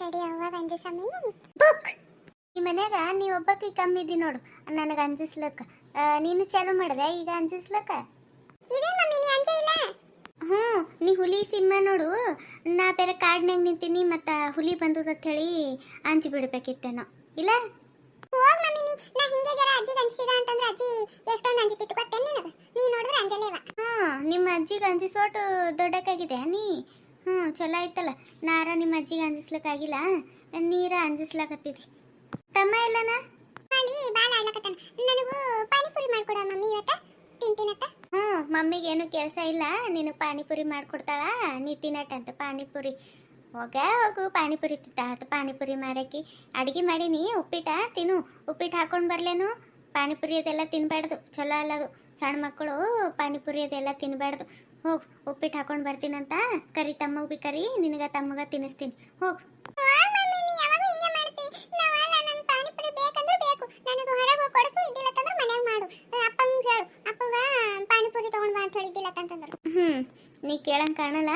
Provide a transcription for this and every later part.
ತಡಿ ಅವಾಗ ಅಂಜ ಸಮಯ ಬುಕ್! ಈ ಮನ್ಯಾಗ ನೀ ಒಬ್ಬಕ್ಕೆ ಕಮ್ಮಿ ಇದ್ದಿ ನೋಡು. ನನಗೆ ಅಂಜಿಸ್ಲಕ್ಕ ನೀನು ಚಾಲು ಮಾಡಿದೆ ಈಗ ಅಂಜಿಸ್ಲಕ್ಕ ಇದೇ ಮಮ್ಮಿ ನೀ ಅಂಜ ಇಲ್ಲ? ಹ್ಞೂ ನೀ ಹುಲಿ ಸಿನಿಮಾ ನೋಡು. ನಾ ಬೇರೆ ಕಾಡ್ನಾಗ ನಿಂತೀನಿ ಮತ್ತು ಹುಲಿ ಬಂದದ ಅಂತ ಹೇಳಿ ಅಂಜಿ ಬಿಡ್ಬೇಕಿತ್ತೇನೋ. ಇಲ್ಲ? ಹೋಗ್ ಮಮ್ಮಿ ನೀ ನಾ ಹಿಂಗೆ ಜರ ಅಜ್ಜಿಗೆ ಅನ್ಸಿದ ಅಂತಂದ್ರೆ ಅಜ್ಜಿ ಎಷ್ಟೊಂದು ಅಂಜಿತಿತ್ತು ಗೊತ್ತೇನು ನಿನಗೆ? ನೀ ನೋಡಿದ್ರೆ ಅಂಜಲೇವ ಹ್ಞೂ ನಿಮ್ಮ ಅಜ್ಜಿಗೆ ಅಂಜಿಸೋಟು ದೊಡ್ಡಕ್ಕಾಗಿದೆ ನೀ? ಹ್ಞೂ ಚಲೋ ಆಯ್ತಲ್ಲ. ನಾರ ನಿಮ್ಮ ಅಜ್ಜಿಗೆ ಅಂಜಿಸ್ಲಿಕ್ಕಾಗಿಲ್ಲ? ನೀರ ಅಂಜಿಸ್ಲಕತ್ತಿದ್ರಿ. ತಮ್ಮ ಇಲ್ಲನ ಅಲ್ಲಿ ಬಾಳ ಆಡ್ಲಕತ್ತಾನ ನನಗೂ ಪಾನಿಪುರಿ ಮಾಡ್ಕೊಡ ಮಮ್ಮಿ ಇವತ್ತ. ತಿಂತೀನತ್ತ? ಹ್ಞೂ ಮಮ್ಮಿಗೆ ಏನು ಕೆಲಸ ಇಲ್ಲ. ನೀನು ಪಾನಿಪುರಿ ಮಾಡ್ಕೊಡ್ತಾಳ ನೀ ಅಂತ ಪಾನಿಪುರಿ. ಹೋಗ ಹೋಗು ಪಾನಿಪುರಿ ತಿಂತಾಳತ್ತ ಪಾನಿಪುರಿ ಮಾರಕ್ಕಿ ಅಡಿಗೆ ಮಾಡೀನಿ ಉಪ್ಪಿಟ ತಿನ್ನು. ಉಪ್ಪಿಟ್ಟು ಹಾಕೊಂಡು ಬರ್ಲೇನು? ಪಾನಿಪುರಿ ಅದೆಲ್ಲ ತಿನ್ಬಾರ್ದು. ಚಲೋ ಅಲ್ಲದು. ಸಣ್ಣ ಮಕ್ಕಳು ಪಾನಿಪುರಿ ಅದೆಲ್ಲ ತಿನ್ಬಾರ್ದು. ಹೋಗು ಉಪ್ಪಿಟ್ಟು ಹಾಕೊಂಡು ಬರ್ತೀನಂತ? ಕರಿ ತಮ್ಮಗ್ ಬಿ ಕರಿ ನಿನಗ ತಮ್ಮಗ ತಿನ್ನಿಸ್ತೀನಿ. ಹೋಗು. ನೀ ಕೇಳಂಗ್ ಕಾಣಲ್ಲ.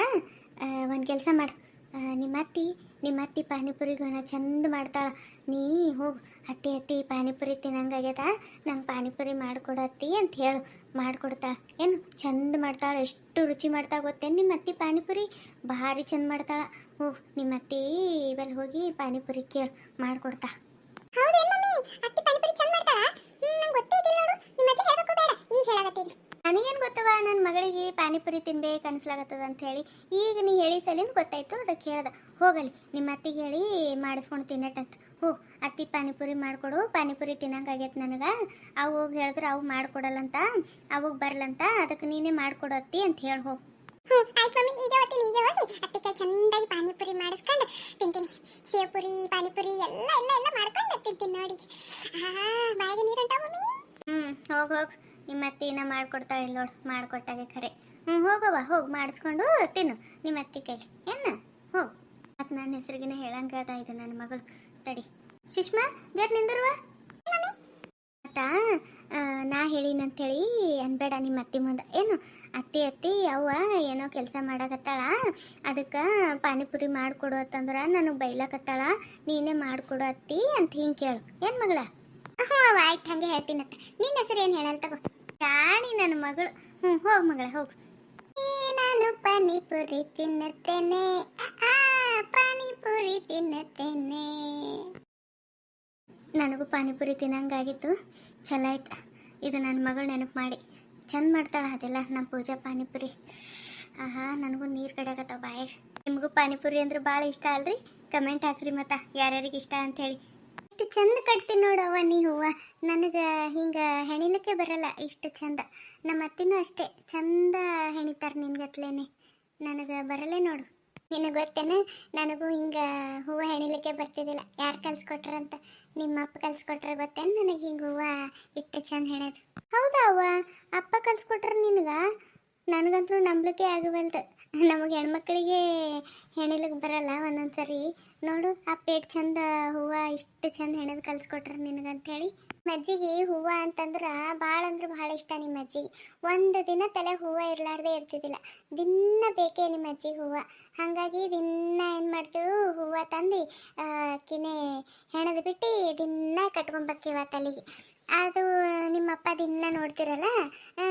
ಒಂದ್ ಕೆಲಸ ಮಾಡು. ನಿಮ್ಮ ಅತ್ತಿ ನಿಮ್ಮ ಅತ್ತಿ ಪಾನಿಪುರಿ ಗಣ ಚಂದ ಮಾಡ್ತಾಳ. ನೀ ಹೋಗು, ಅತ್ತಿ ಅತ್ತಿ, ಪಾನಿಪುರಿ ತಿನ್ನಂಗಾಗ್ಯದ? ನಂಗೆ ಪಾನಿಪುರಿ ಮಾಡಿಕೊಡತ್ತಿ ಅಂತ ಹೇಳು. ಮಾಡಿಕೊಡ್ತಾಳ. ಏನು, ಚಂದ ಮಾಡ್ತಾಳ. ಎಷ್ಟು ರುಚಿ ಮಾಡ್ತಾಳೆ ಗೊತ್ತೇನು ನಿಮ್ಮ ಅತ್ತಿ ಪಾನಿಪುರಿ? ಭಾರಿ ಚಂದ ಮಾಡ್ತಾಳ. ಹೋ ನಿಮ್ಮ ಅತ್ತಿ ಇವೆಲ್ಲ ಹೋಗಿ ಪಾನಿಪುರಿ ಕೇಳು. ಮಾಡಿಕೊಡ್ತಾ. ಮಮ್ಮಿ? ಅತ್ತಿ ಪಾನಿಪುರಿ ಚಂದ ಮಾಡ್ತಾಳ? ನಂಗೆ ಗೊತ್ತೇ ಇಲ್ಲ ನೋಡು. ನಿಮ್ಮ ಅತ್ತಿ ಹೇಳಬೇಕು ಬೇಡ ಈಗ ಹೇಳಾಕತ್ತೀರಿ ನನ್ನ ಮಗಳಿಗೆ ಪಾನಿಪುರಿ ತಿನ್ಬೇಕು ಅನ್ಸ್ಲಾಗತ್ತದ ಅಂತ ಹೇಳಿ ಈಗ ನೀ ಹೇಳಿ ಸಲಿಂದ ಗೊತ್ತಾಯ್ತು ಅದಕ್ಕೆ ಹೇಳ್ದ ಹೋಗಲಿ ನಿಮ್ಮ ಅತ್ತಿಗೆ ಹೇಳಿ ಮಾಡಿಸ್ಕೊಂಡು ತಿನ್ನಟ್ಟಂತ. ಹೋ ಅತ್ತಿ ಪಾನಿಪುರಿ ಮಾಡಿಕೊಡು ಪಾನಿಪುರಿ ತಿನ್ನಂಗಾಗೈತೆ ನನಗೆ. ಅವು ಹೋಗಿ ಹೇಳಿದ್ರೆ ಅವು ಮಾಡ್ಕೊಡಲ್ಲಂತ ಅವಾಗ ಬರ್ಲಂತ ಅದಕ್ಕೆ ನೀನೇ ಮಾಡ್ಕೊಡು ಅತ್ತಿ ಅಂತ ಹೇಳಿ ಹೋಗು. ಆಯ್ತು ಮಮ್ಮಿ ಈಗ ಹೋಗ್ತೀನಿ ಈಗ ಹೋಗಿ ಚಂದಾಗಿ ಪಾನಿಪುರಿ ಮಾಡಿಸ್ಕೊಂಡು ತಿಂತೀನಿ. ಸೇವ್ಪುರಿ ಪಾನಿಪುರಿ ಎಲ್ಲ ಎಲ್ಲ ಎಲ್ಲ ಮಾಡ್ಕೊಂಡು ತಿಂತೀನಿ ನೋಡಿ ಆಹಾ ಬಾಯಿಗೆ ನೀರುಂಟ ಮಮ್ಮಿ? ಹ್ಞೂ ಹೋಗಿ ಹೋಗಿ. ನಿಮ್ಮ ಅತ್ತಿನ ಮಾಡ್ಕೊಡ್ತಾಳೆ ನೋಡು, ಮಾಡ್ಕೊಟ್ಟಾಗೆ ಖರೆ. ಹ್ಞೂ ಹೋಗವ್ವ, ಹೋಗಿ, ಮಾಡಿಸ್ಕೊಂಡು ತಿನ್ನು. ನಿಮ್ಮ ಅತ್ತಿ ಕೈಲಿ ಏನ? ಹೋಗು. ಮತ್ತು ನನ್ನ ಹೆಸರಿಗಿನ ಹೇಳಂಗಾದ ಇದು ನನ್ನ ಮಗಳು. ತಡಿ. ಸುಷ್ಮಾ, ಜರ್ ನಿಂದಿರುವ? ಆತ ನಾ ಹೇಳಿನಂತೇಳಿ ಅನ್ಬೇಡ ನಿಮ್ಮ ಅತ್ತಿ ಮುಂದೆ. ಏನು? ಅತ್ತಿ ಅತ್ತಿ, ಅವ್ವ ಏನೋ ಕೆಲಸ ಮಾಡಕತ್ತಾಳ. ಅದಕ್ಕೆ ಪಾನಿಪುರಿ ಮಾಡಿಕೊಡು ಅಂತಂದ್ರೆ ನನಗೆ ಬೈಲಾಕತ್ತಾಳ. ನೀನೇ ಮಾಡಿಕೊಡು ಅತ್ತಿ ಅಂತ ಹಿಂಗೆ ಕೇಳು. ಏನು ಮಗಳ? ಹ್ಞೂ ಆಯ್ತು, ಹಾಗೆ ಹೇಳ್ತೀನತ್ತ ನಿನ್ನ ಹೆಸರು ಏನು ಹೇಳಲ್ಲ ತಗೋ. ರಾಣಿ ನನ್ನ ಮಗಳು. ಹ್ಞೂ ಹೋಗು ಮಗಳ, ಹೋಗು. ನಾನು ಪಾನಿಪುರಿ ತಿನ್ನುತ್ತೇನೆ. ಪಾನಿಪುರಿ ತಿನ್ನುತ್ತೇನೆ. ನನಗೂ ಪಾನಿಪುರಿ ತಿನ್ನಂಗಾಗಿತ್ತು. ಚಲೋ ಇದು ನನ್ನ ಮಗಳು ನೆನಪು ಮಾಡಿ. ಚಂದ ಮಾಡ್ತಾಳೆ ಅದೆಲ್ಲ, ನಮ್ಮ ಪೂಜಾ ಪಾನಿಪುರಿ. ಆಹಾ, ನನಗೂ ನೀರು ಕಡೆಗತ್ತವ ಬಾಯ್. ನಿಮಗೂ ಪಾನಿಪುರಿ ಅಂದ್ರೆ ಭಾಳ ಇಷ್ಟ ಅಲ್ರಿ? ಕಮೆಂಟ್ ಹಾಕ್ರಿ ಮತ್ತು, ಯಾರ್ಯಾರಿಗೆ ಇಷ್ಟ ಅಂಥೇಳಿ ಇಷ್ಟು ಚಂದ ಕಟ್ತೀನಿ ನೋಡವ್ವ ನೀ ಹೂವ ನನಗೆ ಹಿಂಗೆ ಹೆಣಿಲಿಕ್ಕೆ ಬರಲ್ಲ, ಇಷ್ಟು ಚಂದ. ನಮ್ಮ ಅತ್ತಿನೂ ಅಷ್ಟೇ, ಚಂದ ಹೆಣಿತಾರೆ ನಿನ್ಗತ್ಲೇನೆ. ನನಗೆ ಬರಲೇ ನೋಡು. ನಿನಗೆ ಗೊತ್ತೇನೆ, ನನಗೂ ಹಿಂಗೆ ಹೂವು ಹೆಣಿಲಿಕ್ಕೆ ಬರ್ತಿದ್ದಿಲ್ಲ ಯಾರು ಕಲ್ಸ್ಕೊಟ್ರಂತ ನಿಮ್ಮ ಅಪ್ಪ ಕಲ್ಸ್ಕೊಟ್ರೆ ಗೊತ್ತೇನು ನನಗೆ ಹಿಂಗೆ ಹೂವು ಇಟ್ಟು ಚಂದ ಹೆಣದು? ಹೌದಾ ಅವ್ವ? ಅಪ್ಪ ಕಲ್ಸ್ಕೊಟ್ರೆ ನಿನಗ? ನನಗಂತೂ ನಂಬಲಿಕ್ಕೆ ಆಗವಲ್ದು. ನಮಗೆ ಹೆಣ್ಮಕ್ಳಿಗೆ ಹೆಣಿಲಿಕ್ಕೆ ಬರಲ್ಲ ಒಂದೊಂದು ಸರಿ ನೋಡು, ಆ ಪೇಟ್ ಚಂದ, ಹೂವು ಇಷ್ಟು ಚಂದ ಹೆಣದು ಕಲ್ಸ್ಕೊಟ್ರೆ ನಿನಗಂತೇಳಿ. ಮಜ್ಜಿಗೆ ಹೂವು ಅಂತಂದ್ರೆ ಭಾಳ ಅಂದ್ರೆ ಭಾಳ ಇಷ್ಟ ನಿಮ್ಮ ಅಜ್ಜಿಗೆ ಒಂದು ದಿನ ತಲೆ ಹೂವು ಇರಲಾರ್ದೆ ಇರ್ತಿದ್ದಿಲ್ಲ. ದಿನ ಬೇಕೇ ನಿಮ್ಮ ಅಜ್ಜಿಗೆ ಹೂವು. ಹಾಗಾಗಿ ದಿನ ಏನು ಮಾಡ್ತೀವಿ ಹೂವು ತಂದು ಕಿನೆ ಹೆಣದು ಬಿಟ್ಟು ದಿನ ಕಟ್ಕೊಂಬಕ್ಕಿವ ತಲೆಗೆ. ಅದು ನಿಮ್ಮಪ್ಪ ದಿನ ನೋಡ್ತಿರಲ್ಲ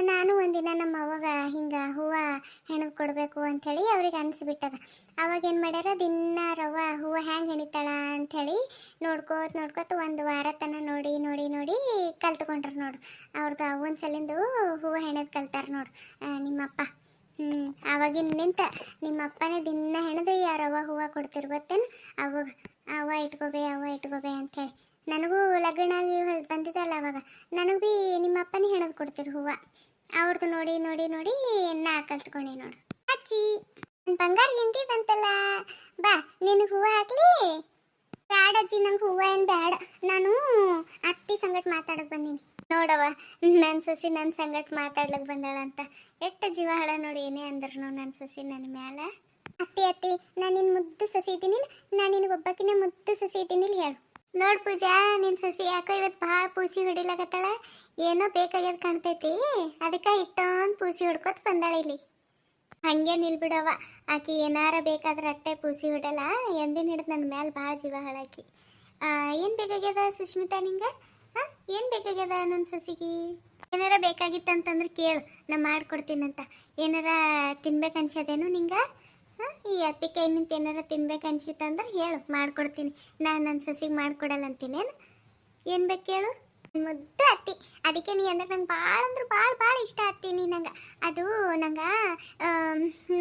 ನಾನು ಒಂದಿನ ನಮ್ಮ ಅವಾಗ ಹಿಂಗೆ ಹೂವು ಹೆಣ್ದು ಕೊಡಬೇಕು ಅಂಥೇಳಿ ಅವ್ರಿಗೆ ಅನಿಸ್ಬಿಟ್ಟದ. ಅವಾಗ ಏನು ಮಾಡ್ಯಾರ, ದಿನ ರವ ಹೂವು ಹ್ಯಾಂಗೆ ಹೆಣಿತಾಳ ಅಂಥೇಳಿ ನೋಡ್ಕೋತ ನೋಡ್ಕೋತ ಒಂದು ವಾರ ತನ ನೋಡಿ ನೋಡಿ ನೋಡಿ ಕಲ್ತ್ಕೊಂಡ್ರು ನೋಡು. ಅವ್ರದ್ದು ಅವನ ಸಲಿಂದು ಹೂವು ಹೆಣದು ಕಲ್ತಾರ ನೋಡು ನಿಮ್ಮಪ್ಪ. ಹ್ಞೂ ಆವಾಗಿನ ನಿಂತ ನಿಮ್ಮಪ್ಪನೇ ದಿನ ಹೆಣದು ಯಾರವ್ವ ಹೂವು ಕೊಡ್ತಿರ್ ಗೊತ್ತೇನು ಅವಾಗ ಅವ್ವ ಇಟ್ಕೋಬೇ ಅವ್ವ ಇಟ್ಕೋಬೇ ಅಂಥೇಳಿ. ನನಗೂ ಲಗ್ನ ಆಗಿ ಬಂದಿದ್ದಲ್ಲ ಅವಾಗ. ನನಗೆ ಭೀ ನಿಮ್ಮ ಅಪ್ಪನೇ ಹೆಣದು ಕೊಡ್ತೀರಿ ಹೂವು. ಅವ್ರದ್ದು ನೋಡಿ ನೋಡಿ ನೋಡಿ ನಾ ಕಲ್ತ್ಕೊಂಡೆ ನೋಡು. ಅಚ್ಚಿ ಬಂಗಾರ ಹೆಂಡತಿ ಬಂತಲ್ಲ ಬಾ, ನಿನಗೆ ಹೂವು ಹಾಕ್ಲಿ. ಬ್ಯಾಡ ಅಜ್ಜಿ, ನಂಗೆ ಹೂವು ಏನು ಬ್ಯಾಡ. ನಾನು ಅತ್ತಿ ಸಂಗಟ್ ಮಾತಾಡಕ್ ಬಂದೀನಿ. ನೋಡವ ನನ್ನ ಸಸಿ ನನ್ನ ಸಂಗಟ್ ಮಾತಾಡ್ಲಕ್ ಬಂದಾಳ ಅಂತ. ಎಟ್ಟ ಜೀವ ಹಳ ನೋಡಿ ಏನೇ ಅಂದ್ರು ನನ್ನ ಸಸಿ ನನ್ನ ಮ್ಯಾಲ. ಅತ್ತಿ ಅತ್ತಿ ನಾನು ನಿನ್ನ ಮುದ್ದು ಸಸಿ ಇದ್ದೀನಿಲ್ಲ ನಾನು ನಿನಗೆ ಒಬ್ಬಕಿನ ಮುದ್ದು ಸಸಿ ಇದ್ದೀನಿಲ್ಲ ಹೇಳು. ನೋಡ್ ಪೂಜಾ, ನಿನ್ ಸಸಿ ಯಾಕೋ ಇವತ್ತು ಭಾಳ ಪೂಸಿ ಹೊಡಿಲಾಕತ್ತಾಳ? ಏನೋ ಬೇಕಾಗ್ಯದ ಕಾಣ್ತೈತಿ. ಅದಕ್ಕೆ ಇಟ್ಟೊಂದು ಪೂಸಿ ಹೊಡ್ಕೊತ ಬಂದಾಳ ಇಲ್ಲಿ. ಹಂಗೆ ನಿಲ್ಬಿಡವ ಆಕಿ ಏನಾರ ಬೇಕಾದ್ರೆ ಅಟ್ಟೆ ಪೂಸಿ ಹೊಡಲ್ಲ ಎಂದಿನ ಹಿಡಿದು ನನ್ನ ಮ್ಯಾಲೆ ಭಾಳ ಜೀವ ಹಾಳಾಕಿ. ಏನು ಬೇಕಾಗ್ಯದ ಸುಷ್ಮಿತಾ ನಿಂಗೆ? ಹಾಂ ಏನು ಬೇಕಾಗ್ಯದ ನನ್ನ ಸಸಿಗೆ? ಏನಾರ ಬೇಕಾಗಿತ್ತಂತಂದ್ರೆ ಕೇಳು. ನಾ ಮಾಡ್ಕೊಡ್ತೀನಂತ. ಏನಾರ ತಿನ್ಬೇಕನ್ಸದೇನು ನಿಂಗೆ? ಹಾಂ ಈ ಅತ್ತಿ ನಿಂತು ತಿನ್ಬೇಕು ಅನ್ಸಿತ್ತಂದ್ರೆ ಹೇಳು, ಮಾಡ್ಕೊಡ್ತೀನಿ. ನಾನು ನನ್ನ ಸಸಿಗೆ ಮಾಡ್ಕೊಡಲ್ಲ ಅಂತೀನೇನು ಏನು? ಬೇಕು ಹೇಳು ಮುದ್ದ ಅತ್ತಿ. ಅದಕ್ಕೆ ನೀ ಅಂದ್ರೆ ನಂಗೆ ಭಾಳ ಅಂದ್ರೆ ಭಾಳ ಭಾಳ ಇಷ್ಟ ಅತ್ತಿ ನೀ ನಂಗೆ. ಅದು ನಂಗೆ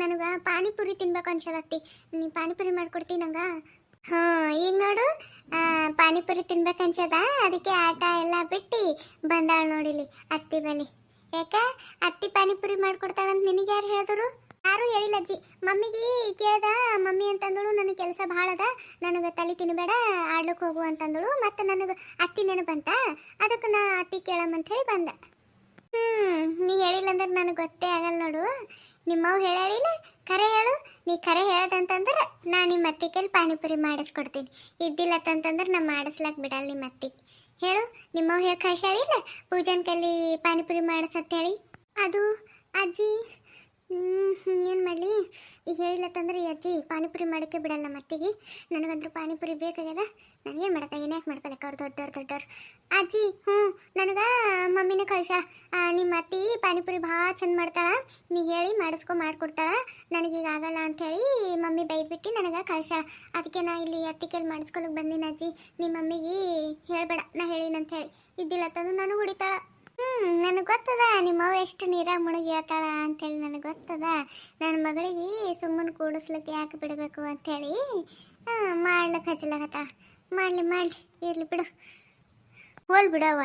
ನನಗೆ ಪಾನಿಪುರಿ ತಿನ್ಬೇಕು ಅನ್ಸದತ್ತಿ ನೀ ಪಾನಿಪುರಿ ಮಾಡ್ಕೊಡ್ತೀನಿ ನಂಗೆ? ಹಾಂ ಈಗ ನೋಡು. ಪಾನಿಪುರಿ ತಿನ್ಬೇಕು ಅನ್ಸದ? ಅದಕ್ಕೆ ಆಟ ಎಲ್ಲ ಬಿಟ್ಟು ಬಂದಾಳ ನೋಡಿಲಿ ಅತ್ತಿ ಬಲಿ ಯಾಕ? ಅತ್ತಿ ಪಾನಿಪುರಿ ಮಾಡ್ಕೊಡ್ತಾಳಂತ ನಿನಗೆ ಯಾರು ಹೇಳಿದ್ರು? ಯಾರು ಹೇಳಿಲ್ಲ ಅಜ್ಜಿ. ಮಮ್ಮಿಗೆ ಕೇಳ್ದ, ಮಮ್ಮಿ ಅಂತಂದಳು, ನನಗೆ ಕೆಲಸ ಭಾಳ ಅದ. ನನಗೆ ತಲೆ ತಿನ್ನಬೇಡ ಆಡ್ಲಿಕ್ಕೆ ಹೋಗು ಅಂತಂದಳು. ಮತ್ತು ನನಗೆ ಅತ್ತಿ ನೆನಪಂತ ಅದಕ್ಕೆ ನಾ ಅತ್ತಿ ಕೇಳಮ್ಮಂತ ಹೇಳಿ ಬಂದೆ. ಹ್ಞೂ ನೀ ಹೇಳಿಲ್ಲ ಅಂದ್ರೆ ನನಗೆ ಗೊತ್ತೇ ಆಗಲ್ಲ ನೋಡು. ನಿಮ್ಮವ್ ಹೇಳಿಲ್ಲ. ಕರೆ ಹೇಳು. ನೀ ಕರೆ ಹೇಳ್ದಂತಂದ್ರೆ ನಾ ನಿಮ್ಮ ಅತ್ತಿ ಕೈಲಿ ಪಾನಿಪುರಿ ಮಾಡಿಸ್ಕೊಡ್ತೀನಿ. ಇದ್ದಿಲ್ಲತ್ತಂತಂದ್ರೆ ನಾ ಮಾಡಿಸ್ಲಕ್ ಬಿಡಲ್ಲ ನಿಮ್ಮ ಅತ್ತಿಗೆ ಹೇಳು ನಿಮ್ಮವ್ ಹೇಳಿ ಕಳ್ಸಾಳಿಲ್ಲ ಪೂಜನ್ ಕೈಲಿ ಪಾನಿಪುರಿ ಮಾಡಿಸಂತ ಹೇಳಿ. ಅದು, ಅಜ್ಜಿ ಏನು ಮಾಡಲಿ? ಈಗ ಹೇಳಿಲ್ಲತ್ತಂದ್ರೆ ಈ ಅಜ್ಜಿ ಪಾನಿಪುರಿ ಮಾಡೋಕ್ಕೆ ಬಿಡಲ್ಲ ಮತ್ತಿಗೆ. ನನಗಂತೂ ಪಾನಿಪುರಿ ಬೇಕಾಗ್ಯದ? ನನಗೇನು ಮಾಡತ್ತ ಏನ್ಯಾಕೆ ಮಾಡ್ಕೊಳಕ್ಕೆ? ಅವ್ರು ದೊಡ್ಡವ್ರು ದೊಡ್ಡವ್ರು ಅಜ್ಜಿ ಹ್ಞೂ ನನಗೆ ಮಮ್ಮಿನೇ ಕಳ್ಸ ನಿಮ್ಮ ಅತ್ತಿ ಪಾನಿಪುರಿ ಭಾಳ ಚಂದ ಮಾಡ್ತಾಳ. ನೀ ಹೇಳಿ ಮಾಡಿಸ್ಕೊ, ಮಾಡಿಕೊಡ್ತಾಳೆ. ನನಗೀಗ ಆಗಲ್ಲ ಅಂಥೇಳಿ ಮಮ್ಮಿ ಬೈದ್ಬಿಟ್ಟು ನನಗೆ ಕಳ್ಸಾಳ ಅದಕ್ಕೆ ನಾ ಇಲ್ಲಿ ಅತ್ತಿ ಕೇಳಿ ಮಾಡಿಸ್ಕೊಳಕ್ಕೆ ಬಂದಿನ ಅಜ್ಜಿ. ನಿಮ್ಮ ಮಮ್ಮಿಗೆ ಹೇಳಬೇಡ. ನಾ ಹೇಳಿನಂತ ಹೇಳಿ ಇದ್ದಿಲ್ಲ ತಂದು ನಾನು ಹೊಡಿತಾಳ. ಹ್ಞೂ ನನಗೆ ಗೊತ್ತದ ನಿಮ್ಮ ಅವ್ವ ಎಷ್ಟು ನೀರಾಗ ಮುಳುಗಿ ಹೇಳ್ತಾಳ ಅಂತೇಳಿ ನನಗೆ ಗೊತ್ತದ. ನನ್ನ ಮಗಳಿಗೆ ಸುಮ್ಮನೆ ಕೂಡಿಸ್ಲಿಕ್ಕೆ ಯಾಕೆ ಬಿಡಬೇಕು ಅಂಥೇಳಿ ಮಾಡ್ಲಿಕ್ಕೆ ಹಚ್ಚಲಾಗತ್ತಾಳ ಮಾಡಲಿ ಮಾಡಲಿ, ಇರಲಿ ಬಿಡು. ಹೋಲ್ ಬಿಡವ್ವ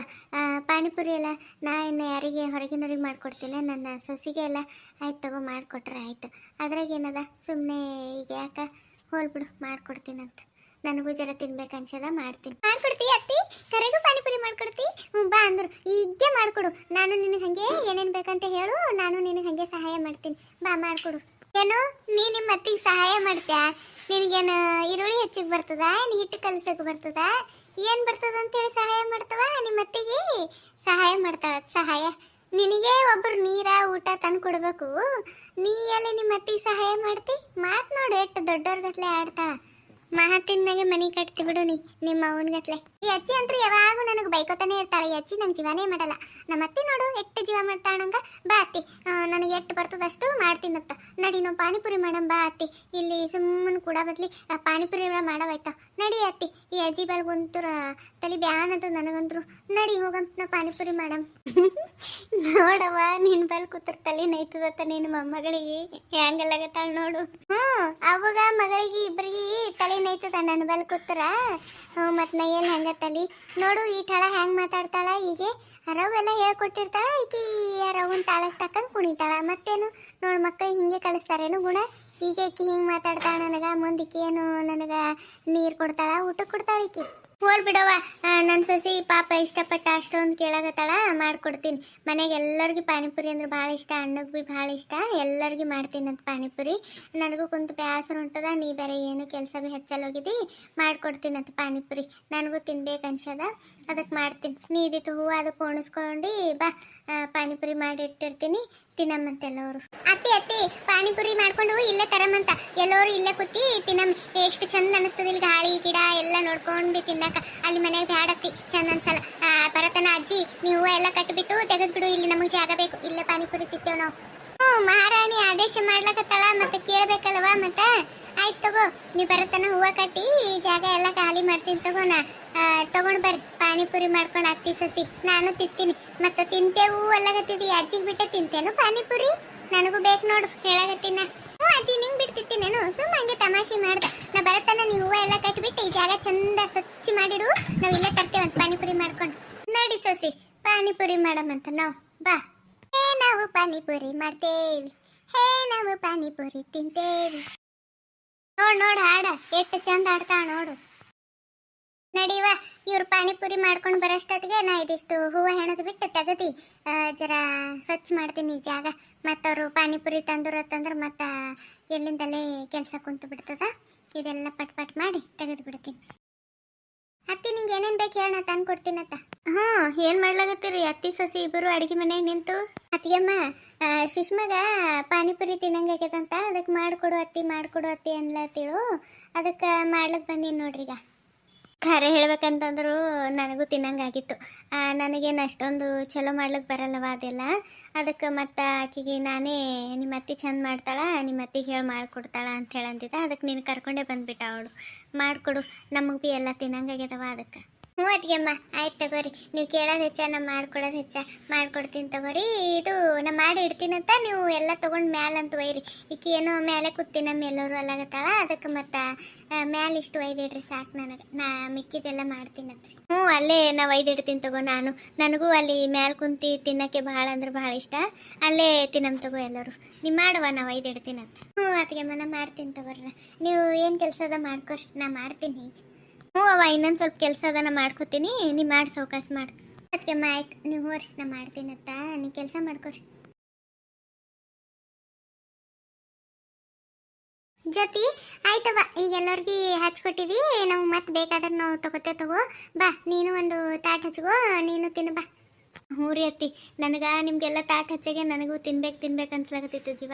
ಪಾನಿಪುರಿ ಎಲ್ಲ ನಾ ಇನ್ನು ಯಾರಿಗೆ ಹೊರಗಿನವ್ರಿಗೆ ಮಾಡ್ಕೊಡ್ತೀನಿ, ನನ್ನ ಸೊಸಿಗೆ ಎಲ್ಲ ಆಯ್ತು ತಗೋ ಮಾಡಿಕೊಟ್ರೆ ಆಯಿತು. ಅದ್ರಾಗ ಏನದ? ಸುಮ್ಮನೆ ಈಗ ಯಾಕೆ? ಹೋಲ್ ಬಿಡು, ಮಾಡ್ಕೊಡ್ತೀನಂತ. ನನಗೂ ಜರ ತಿನ್ಬೇಕು ಅನ್ಸದ, ಮಾಡ್ತೀನಿ. ಮಾಡ್ಕೊಡ್ತಿ ಅತ್ತಿ? ಕರೆಗೂ ಪಾನಿಪುರಿ ಮಾಡ್ಕೊಡ್ತಿ? ಬಾ ಅಂದ್ರು. ಈಗ್ಗೆ ಮಾಡ್ಕೊಡು. ನಾನು ನಿನಗೆ ಹಂಗೆ ಏನೇನು ಬೇಕಂತ ಹೇಳು, ನಾನು ನಿನಗೆ ಹಂಗೆ ಸಹಾಯ ಮಾಡ್ತೀನಿ. ಬಾ, ಮಾಡ್ಕೊಡು. ಏನು, ನೀ ನಿಮ್ಮ ಅತ್ತಿಗೆ ಸಹಾಯ ಮಾಡ್ತೀಯ? ನಿನಗೇನು ಈರುಳ್ಳಿ ಹೆಚ್ಚಿಗೆ ಬರ್ತದ? ಏನು ಹಿಟ್ಟು ಕಲಸಕ್ಕೆ ಬರ್ತದ? ಏನು ಬರ್ತದ ಅಂತೇಳಿ ಸಹಾಯ ಮಾಡ್ತವ ನಿಮ್ಮ ಅತ್ತಿಗೆ? ಸಹಾಯ ಮಾಡ್ತಾಳ, ಸಹಾಯ. ನಿನಗೆ ಒಬ್ರು ನೀರ, ಊಟ ತಂದು ಕೊಡ್ಬೇಕು. ನೀ ಎಲ್ಲಿ ನಿಮ್ಮ ಅತ್ತಿಗೆ ಸಹಾಯ ಮಾಡ್ತಿ? ಮಾತ್ ನೋಡು, ಎಷ್ಟು ದೊಡ್ಡವ್ರ ಆಡ್ತಾಳ. ಮಹಾತಿನ್ನಾಗೆ ಮನಿ ಕಟ್ತಿ ಬಿಡು ನೀ, ನಿಮ್ಮ ಅವನ್ಗತ್ಲೆ. ಈ ಅಜ್ಜಿ ಅಂದ್ರೆ ಯಾವಾಗೂ ನನಗೆ ಬೈಕೋತಾನೆ ಇರ್ತಾಳೆ, ಈ ಅಜ್ಜಿ ನಂಗೆ ಜೀವನೇ ಮಾಡಲ್ಲ. ನಮ್ಮ ಅತ್ತಿ ನೋಡು, ಎಷ್ಟು ಜೀವ ಮಾಡ್ತಾಳಂಗ ಬಾ ಅತ್ತಿ ನನಗೆ ಎಷ್ಟು ಬರ್ತದಷ್ಟು ಮಾಡ್ತೀನತ್ತ ನಡಿ ನಾವು ಪಾನಿಪುರಿ ಮಾಡಮ್, ಬಾ ಅತ್ತಿ. ಇಲ್ಲಿ ಸುಮ್ಮನೆ ಕೂಡ ಬದ್ಲಿ ಪಾನಿಪುರಿ ಮಾಡವಾಯ್ತ. ನಡಿ ಅತ್ತಿ, ಈ ಅಜ್ಜಿ ಬಲ್ಗಂತೂರ ತಲೆ ಬ್ಯಾನ್ ಅದು ನನಗಂದ್ರು ನಡಿ ಹೋಗಮ್ ನಾವು ಪಾನಿಪುರಿ ಮಾಡಮ್. ನೋಡವ್ವ, ನಿನ್ ಬಲ್ ಕೂತ್ರ ತಲೆ ನೈತದತ್ತ ನಿನ್ನ ಮೊಮ್ಮಗಳಿಗೆ ಹೆಂಗಲ್ಲಾಗತ್ತಾಳ ನೋಡು. ಹ್ಮ್, ಅವಾಗ ಮಗಳಿಗೆ ಇಬ್ಬರಿಗೆ ತಲೆ ನೈತದ ನನ್ನ ಬಲ್ ಕೂತ್ರ. ಮತ್ ನಾ ಹೆಂಗತ್ತಲಿ ಹೆಂಗ ತಲಿ? ನೋಡು, ಈ ತಳ ಹೆಂಗ್ ಮಾತಾಡ್ತಾಳ ಹೀಗೆ? ರವೆಲ್ಲ ಹೇಳ್ಕೊಟ್ಟಿರ್ತಾಳ, ಈಕಿ ಅರವನ್ ತಾಳಕ್ ತಕ್ಕಂಗ್ ಕುಣಿತಾಳ. ಮತ್ತೇನು? ನೋಡು ಮಕ್ಕಳಿಗೆ ಹಿಂಗೆ ಕಲಿಸ್ತಾರೇನು ಗುಣ? ಈಗ ಈಕಿ ಹಿಂಗ್ ಮಾತಾಡ್ತಾಳ ನನಗ ಮುಂದಿಕ್ಕಿ ಏನು ನನಗ ನೀರ್ ಕೊಡ್ತಾಳ ಊಟ ಕೊಡ್ತಾಳ ಈಕಿ. ಹೋಲ್ ಬಿಡವ ನನ್ನ ಸಸಿ ಪಾಪ ಇಷ್ಟಪಟ್ಟ ಅಷ್ಟೊಂದು ಕೇಳಾಗತ್ತಾಳ ಮಾಡ್ಕೊಡ್ತೀನಿ. ಮನೆಗೆ ಎಲ್ಲರಿಗೂ ಪಾನಿಪುರಿ ಅಂದ್ರೆ ಭಾಳ ಇಷ್ಟ, ಅಣ್ಣಗೆ ಭೀ ಭಾಳ ಇಷ್ಟ. ಎಲ್ಲರಿಗೂ ಮಾಡ್ತೀನಿ ಅಂತ ಪಾನಿಪುರಿ. ನನಗೂ ಕುಂತು ಬೇಸರ ಉಂಟದ, ನೀ ಬೇರೆ ಏನು ಕೆಲಸ ಭೀ ಹೆಚ್ಚಲ್ಲೋಗಿದ್ದಿ ಮಾಡ್ಕೊಡ್ತೀನಿ ಅಂತ ಪಾನಿಪುರಿ. ನನಗೂ ತಿನ್ಬೇಕು ಅನ್ಸದ. ಅದಕ್ಕೆ ಮಾಡ್ತೀನಿ ನೀ ಇದಿಟ್ಟು ಹೂವು ಅದು ಒಣಸ್ಕೊಂಡು ಬಾ ಪಾನಿಪುರಿ ಮಾಡಿ ಇಟ್ಟಿರ್ತೀನಿ. ತಿನ್ನಮ್ಮಂತ ಎಲ್ಲವರು ಅತ್ತಿ ಅತ್ತಿ ಪಾನಿಪುರಿ ಮಾಡ್ಕೊಂಡು ಇಲ್ಲೇ ತರಮಂತ ಎಲ್ಲರೂ ಇಲ್ಲೇ ಕೂತಿ ತಿನ್ನಮ್ಮ. ಎಷ್ಟು ಚಂದ ಅನಿಸ್ತದೆ ಇಲ್ಲಿ ಗಾಳಿ ಗಿಡ ಎಲ್ಲ ನೋಡ್ಕೊಂಡು ತಿನ್ನಕ ಅಲ್ಲಿ ಮನೆಗೆ ಬ್ಯಾಡತ್ತಿ ಚಂದ ಅನ್ಸಲ್ಲ. ಆ, ಭರತನ ಅಜ್ಜಿ ನೀವು ಎಲ್ಲ ಕಟ್ಟಿಬಿಟ್ಟು ತೆಗೆದ್ಬಿಡು. ಇಲ್ಲಿ ನಮಗೆ ಜಾಗ ಬೇಕು. ಇಲ್ಲೇ ಪಾನಿಪುರಿ ತಿತ್ತೇವ್ ನಾವು. ಮಹಾರಾಣಿ ಆದೇಶ ಮಾಡ್ಲಕತ್ತಾಳ ಮತ್ತೆ ಕೇಳ್ಬೇಕಲ್ವ ಮತ್ತ? ಆಯ್ತು ತಗೋ, ನೀ ಬರತನ ಹೂವ ಕಟ್ಟಿ ಈ ಜಾಗ ಎಲ್ಲ ಖಾಲಿ ಮಾಡ್ತೀನಿ ತಗೋನ ತಗೊಂಡ್ ಬರ್ರಿ ಪಾನಿಪುರಿ ಮಾಡ್ಕೊಂಡು ಅತ್ತಿ ಸಸಿ. ನಾನು ತಿಂತೀನಿ. ಮತ್ತೆ ತಿಂತೇವು ಅಲ್ಲಗತ್ತಿದಿ, ಅಜ್ಜಿಗೆ ಬಿಟ್ಟೆ ತಿಂತೇನು ಪಾನಿಪುರಿ? ನನಗೂ ಬೇಕು ನೋಡು, ಹೇಳಗತ್ತಿನ. ಹ್ಞೂ ಅಜ್ಜಿ, ನಿಂಗೆ ಬಿಡ್ತಿತ್ತೀನೇನು ಸುಮ್ಮ ಹಂಗೆ ತಮಾಷೆ ಮಾಡ್ದೆ. ನಾ ಬರತನ ನೀವು ಹೂವ ಎಲ್ಲ ಕಟ್ಬಿಟ್ಟು ಈ ಜಾಗ ಚಂದ ಸ್ವಚ್ಛ ಮಾಡಿಡು. ನಾವು ಇಲ್ಲೇ ತರ್ತೇವಂತ ಪಾನಿಪುರಿ ಮಾಡ್ಕೊಂಡು. ನೋಡಿ ಸಸಿ, ಪಾನಿಪುರಿ ಮಾಡಮಂತ ನಾವು. ಬಾ. ಹೇ ನಾವು ಪಾನಿಪುರಿ ಮಾಡ್ತೇವಿ. ಹೇ, ನಾವು ಪಾನಿಪುರಿ ತಿಂತೇವಿ. ನೋಡ್ ನೋಡ್ ಹಾಡ, ಎಷ್ಟು ಚಂದ ಆಡ್ತಾ ನೋಡು. ನಡಿವ, ಇವ್ರು ಪಾನಿಪುರಿ ಮಾಡ್ಕೊಂಡು ಬರೋಷ್ಟೊತ್ತಿಗೆ ನಾ ಇದಿಷ್ಟು ಹೂವು ಹೆಣದು ಬಿಟ್ಟು ತೆಗದಿ ಜರಾ ಸ್ವಚ್ಛ ಮಾಡ್ತೀನಿ ಈ ಜಾಗ. ಮತ್ತವರು ಪಾನಿಪುರಿ ತಂದಿರತ್ತಂದ್ರೆ ಮತ್ತೆ ಎಲ್ಲಿಂದಲೇ ಕೆಲಸ ಕುಂತು ಬಿಡ್ತದ? ಇದೆಲ್ಲ ಪಟ್ ಪಟ್ ಮಾಡಿ ತೆಗೆದು ಬಿಡ್ತೀನಿ ಅತ್ತಿ ನಿಂಗೆ ಏನೇನ್ ಬೇಕು ಹೇಳ ತಂದು ಕೊಡ್ತೀನತ್ತ. ಹ್ಞೂ ಏನು ಮಾಡ್ಲಾಗತ್ತೀರಿ ಅತ್ತಿ ಸಸಿ ಇಬ್ಬರು ಅಡಿಗೆ ಮನೆಯಾಗ ನಿಂತು. ಅತ್ತಿಗೆಮ್ಮ ಸುಷ್ಮಾಗ ಪಾನಿಪುರಿ ತಿನ್ನಂಗಾಗ್ಯದಂತ ಅದಕ್ಕೆ ಮಾಡಿಕೊಡು ಅತ್ತಿ ಮಾಡಿಕೊಡು ಅತ್ತಿ ಅನ್ಲತ್ತಿಳು ಅದಕ್ಕೆ ಮಾಡ್ಲಿಕ್ಕೆ ಬಂದೀನಿ ನೋಡ್ರಿ ಈಗ ಖರೆ ಹೇಳ್ಬೇಕಂತಂದ್ರು ನನಗೂ ತಿನ್ನಂಗಾಗಿತ್ತು. ನನಗೇನು ಅಷ್ಟೊಂದು ಚಲೋ ಮಾಡ್ಲಿಕ್ಕೆ ಬರಲ್ಲವ ಅದೆಲ್ಲ. ಅದಕ್ಕೆ ಮತ್ತು ಆಕೆಗೆ ನಾನೇ ನಿಮ್ಮ ಅತ್ತಿ ಚಂದ ಮಾಡ್ತಾಳ, ನಿಮ್ಮ ಅತ್ತೆ ಹೇಳಿ ಮಾಡಿಕೊಡ್ತಾಳ ಅಂತ ಹೇಳಂತಿದ್ದ. ಅದಕ್ಕೆ ನೀನು ಕರ್ಕೊಂಡೇ ಬಂದ್ಬಿಟ್ಟ ಅವಳು. ಮಾಡಿಕೊಡು, ನಮಗೆ ಭೀ ಎಲ್ಲ ತಿನ್ನಂಗಾಗ್ಯದವ ಅದಕ್ಕೆ. ಹ್ಞೂ ಅತ್ತಿಗೆಮ್ಮ ಆಯ್ತು ತಗೋರಿ. ನೀವು ಕೇಳೋದು ಹೆಚ್ಚ ನಾ ಮಾಡ್ಕೊಡೋದು ಹೆಚ್ಚ. ಮಾಡ್ಕೊಡ್ತೀನಿ ತಗೋರಿ. ಇದು ನಾ ಮಾಡಿ ಇಡ್ತೀನಂತ ನೀವು ಎಲ್ಲ ತೊಗೊಂಡು ಮ್ಯಾಲಂತ ಒಯ್ರಿ. ಈಕಿ ಏನೋ ಮೇಲೆ ಕೂತಿ ನಮ್ಮ ಎಲ್ಲರೂ ಅದಕ್ಕೆ ಮತ್ತೆ ಮ್ಯಾಲ ಇಷ್ಟು ಒಯ್ದಿಡ್ರಿ ಸಾಕು ನನಗೆ. ನಾ ಮಿಕ್ಕಿದೆಲ್ಲ ಮಾಡ್ತೀನಂತ ಹ್ಞೂ, ಅಲ್ಲೇ ನಾ ಒಯ್ದಿಡ್ತೀನಿ ತಗೋ ನಾನು. ನನಗೂ ಅಲ್ಲಿ ಮ್ಯಾಲ ಕುಂತಿ ತಿನ್ನಕ್ಕೆ ಭಾಳ ಅಂದ್ರೆ ಭಾಳ ಇಷ್ಟ. ಅಲ್ಲೇ ತಿನ್ನಮ್ ತಗೋ ಎಲ್ಲರೂ. ನೀವು ಮಾಡುವ ನಾ ಒಯ್ದಿಡ್ತೀನಂತ ಹ್ಞೂ ಅದಕ್ಕೆ ನಾ ಮಾಡ್ತೀನಿ ತಗೋರಿ ನೀವು ಏನು ಕೆಲಸದ ಅದ ಮಾಡ್ಕೊರಿ? ನಾ ಮಾಡ್ತೀನಿ. ಹ್ಞೂ ಅವ ಇನ್ನೊಂದು ಸ್ವಲ್ಪ ಕೆಲಸ ಅದನ್ನ ಮಾಡ್ಕೋತೀನಿ. ನೀ ಮಾಡಿ ಸೌಕಾಸ ಮಾಡಿ. ಅದಕ್ಕೆ ಆಯ್ತು. ನೀವು ಹೋರಿ, ನಾ ಮಾಡ್ತೀನತ್ತ ನೀವು ಕೆಲಸ ಮಾಡ್ಕೊರಿ. ಜ್ಯೋತಿ ಆಯ್ತವ ಈಗ ಎಲ್ಲರಿಗೆ ಹಚ್ಕೊಟ್ಟಿದ್ವಿ ನಾವು ಮತ್ತೆ ಬೇಕಾದ್ರೆ ನಾವು ತಗೋತೇವೆ ತಗೋ. ಬಾ, ನೀನು ಒಂದು ತಾಟ್ ಹಚ್ಕೋ, ನೀನು ತಿನ್ನು, ಬಾ. ಹ್ಞೂ ರೀ ಅತ್ತಿ. ನನಗೆ ನಿಮಗೆಲ್ಲ ತಾಟ್ ಹಚ್ಚಗೆ ನನಗೂ ತಿನ್ಬೇಕು ತಿನ್ಬೇಕು ಅನ್ಸ್ಲಾಗತ್ತಿತ್ತು ಜೀವ.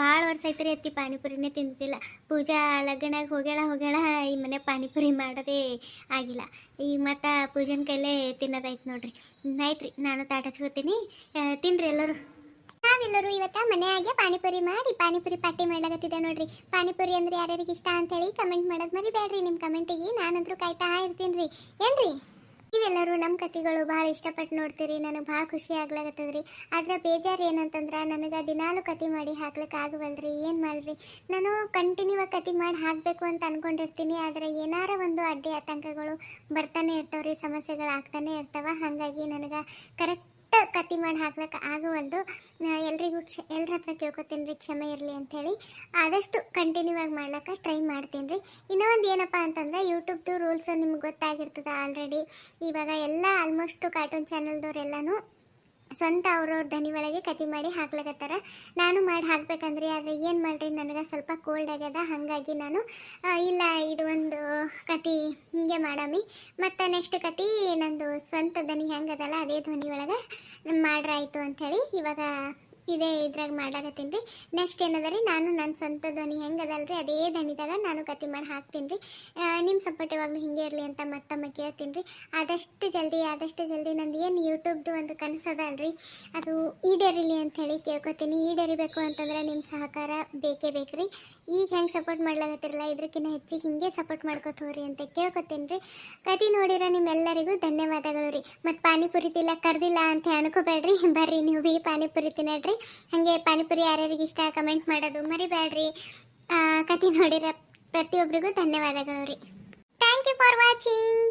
ಭಾಳ ವರ್ಷ ಐತ್ರಿ ಅತ್ತಿ ಪಾನಿಪುರಿನೇ ತಿಂದಿಲ್ಲ ಪೂಜಾ ಲಗ್ನಾಗ ಹೋಗ್ಯಾಳ ಹೋಗ್ಯಾಳ ಈ ಮನೆ ಪಾನಿಪುರಿ ಮಾಡೋದೇ ಆಗಿಲ್ಲ. ಈಗ ಮತ್ತು ಪೂಜನ ಕೈಲೇ ತಿನ್ನೋದಾಯ್ತು ನೋಡ್ರಿ. ಆಯ್ತು ರೀ, ನಾನು ತಾಟ್ ಹಚ್ಕೋತೀನಿ. ತಿನ್ರಿ ಎಲ್ಲರೂ. ನಾವೆಲ್ಲರೂ ಇವತ್ತ ಮನೆಯಾಗೆ ಪಾನಿಪುರಿ ಮಾಡಿ ಪಾನಿಪುರಿ ಪಾರ್ಟಿ ಮಾಡ್ಲಾಗತ್ತಿದೆ ನೋಡ್ರಿ. ಪಾನಿಪುರಿ ಅಂದ್ರೆ ಯಾರ್ಯಾರಿಗೆ ಇಷ್ಟ ಅಂತ ಹೇಳಿ ಕಮೆಂಟ್ ಮಾಡೋದು ಮರಿಬೇಡ್ರಿ. ನಿಮ್ಮ ಕಮೆಂಟಿಗೆ ನಾನಂತರೂ ಕಾಯ್ತಾ ಇರ್ತೀನಿ ರೀ ಏನ್ರಿ? ನೀವೆಲ್ಲರೂ ನಮ್ಮ ಕತೆಗಳು ಭಾಳ ಇಷ್ಟಪಟ್ಟು ನೋಡ್ತೀರಿ, ನನಗೆ ಭಾಳ ಖುಷಿ ಆಗ್ಲಾಗತ್ತದ್ರಿ ಆದ್ರೆ ಬೇಜಾರು ಏನಂತಂದ್ರೆ ನನಗೆ ದಿನಾಲು ಕತೆ ಮಾಡಿ ಹಾಕ್ಲಿಕ್ಕೆ ಆಗವಲ್ರಿ ಏನು ಮಾಡ್ರಿ? ನಾನು ಕಂಟಿನ್ಯೂ ಆಗಿ ಕತೆ ಮಾಡಿ ಹಾಕಬೇಕು ಅಂತ ಅನ್ಕೊಂಡಿರ್ತೀನಿ, ಆದರೆ ಏನಾರ ಒಂದು ಅಡ್ಡಿ ಆತಂಕಗಳು ಬರ್ತಾನೆ ಇರ್ತಾವ್ರಿ, ಸಮಸ್ಯೆಗಳು ಆಗ್ತಾನೆ ಇರ್ತಾವ, ಹಾಗಾಗಿ ನನಗೆ ಕರೆಕ್ಟ್ ಕತಿ ಮಾಡಿ ಹಾಕ್ಲಿಕ್ಕೆ ಆಗುವಲ್ದು ಎಲ್ರಿಗೂ ಕ್ಷ, ಎಲ್ರ ಹತ್ರ ಕೇಳ್ಕೊತೀನಿ ರೀ ಕ್ಷಮೆ ಇರಲಿ ಅಂಥೇಳಿ ಆದಷ್ಟು ಕಂಟಿನ್ಯೂ ಆಗಿ ಮಾಡ್ಲಿಕ್ಕೆ ಟ್ರೈ ಮಾಡ್ತೀನಿ ರೀ ಇನ್ನೂ ಒಂದು ಏನಪ್ಪ ಅಂತಂದ್ರೆ ಯೂಟ್ಯೂಬ್ದು ರೂಲ್ಸ್ ನಿಮ್ಗೆ ಗೊತ್ತಾಗಿರ್ತದೆ ಆಲ್ರೆಡಿ ಇವಾಗ ಎಲ್ಲ ಆಲ್ಮೋಸ್ಟು ಕಾರ್ಟೂನ್ ಚಾನಲ್ದವ್ರೆಲ್ಲನೂ ಸ್ವಂತ ಅವ್ರವ್ರ ದನಿ ಒಳಗೆ ಕತಿ ಮಾಡಿ ಹಾಕ್ಲಕತ್ತಾರ. ನಾನು ಮಾಡಿ ಹಾಕ್ಬೇಕಂದ್ರಿ ಆದರೆ ಏನು ಮಾಡ್ರಿ? ನನಗೆ ಸ್ವಲ್ಪ ಕೋಲ್ಡ್ ಆಗ್ಯದ, ಹಾಗಾಗಿ ನಾನು ಇಲ್ಲ, ಇದು ಒಂದು ಕತಿ ಹಿಂಗೆ ಮಾಡಮಿ. ಮತ್ತು ನೆಕ್ಸ್ಟ್ ಕತಿ ನಂದು ಸ್ವಂತ ದನಿ ಹೆಂಗದಲ್ಲ, ಅದೇ ಧ್ವನಿ ಒಳಗೆ ಮಾಡ್ರಾಯ್ತು ಅಂಥೇಳಿ ಇವಾಗ ಇದೇ ಇದ್ರಾಗ ಮಾಡ್ಲಾಕತ್ತೀನಿ ರೀ. ನೆಕ್ಸ್ಟ್ ಏನದ ರೀ? ನಾನು ನನ್ನ ಸ್ವಂತ ಧ್ವನಿ ಹೆಂಗದಲ್ರಿ ಅದೇ ದನಿದಾಗ ನಾನು ಕತೆ ಮಾಡಿ ಹಾಕ್ತೀನಿ ರೀ. ನಿಮ್ಮ ಸಪೋರ್ಟ್ ಯಾವಾಗಲೂ ಹಿಂಗೆ ಇರಲಿ ಅಂತ ಮತ್ತೊಮ್ಮೆ ಕೇಳ್ತೀನಿ ರೀ. ಆದಷ್ಟು ಜಲ್ದಿ ಆದಷ್ಟು ಜಲ್ದಿ ನಂದು ಏನು ಯೂಟ್ಯೂಬ್ದು ಒಂದು ಕನಸದಲ್ರಿ ಅದು ಈಡೇರಿಲಿ ಹೇಳಿ ಕೇಳ್ಕೊತೀನಿ. ಈಡೇರಿಬೇಕು ಅಂತಂದ್ರೆ ನಿಮ್ಮ ಸಹಕಾರ ಬೇಕೇ ಬೇಕು ರೀ. ಈಗ ಹೆಂಗೆ ಸಪೋರ್ಟ್ ಮಾಡ್ಲಾಗತ್ತಿರಲ್ಲ ಇದಕ್ಕಿಂತ ಹೆಚ್ಚಿಗೆ ಹಿಂಗೆ ಸಪೋರ್ಟ್ ಮಾಡ್ಕೋತೋರಿ ಅಂತ ಕೇಳ್ಕೊತೀನಿ ರೀ. ಕತಿ ನೋಡಿರೋ ನಿಮ್ಮೆಲ್ಲರಿಗೂ ಧನ್ಯವಾದಗಳು ರೀ. ಮತ್ತು ಪಾನಿಪುರಿ ತಿಲ್ಲ ಕರ್ದಿಲ್ಲ ಅಂತ ಅನ್ಕೋಬೇಡ್ರಿ. ಬರ್ರಿ ನೀವು ಬಿ ಪಾನಿಪುರಿ ತಿನ್ನಡ್ರಿ ಹಾಗೆ ಪಾನಿಪುರಿ ಯಾರ್ಯಾರಿಗೆ ಇಷ್ಟ ಕಮೆಂಟ್ ಮಾಡೋದು ಮರಿಬೇಡ್ರಿ ಕತೆ ನೋಡಿರೋ ಪ್ರತಿಯೊಬ್ಬರಿಗೂ ಧನ್ಯವಾದಗಳು ರೀ. Thank you for watching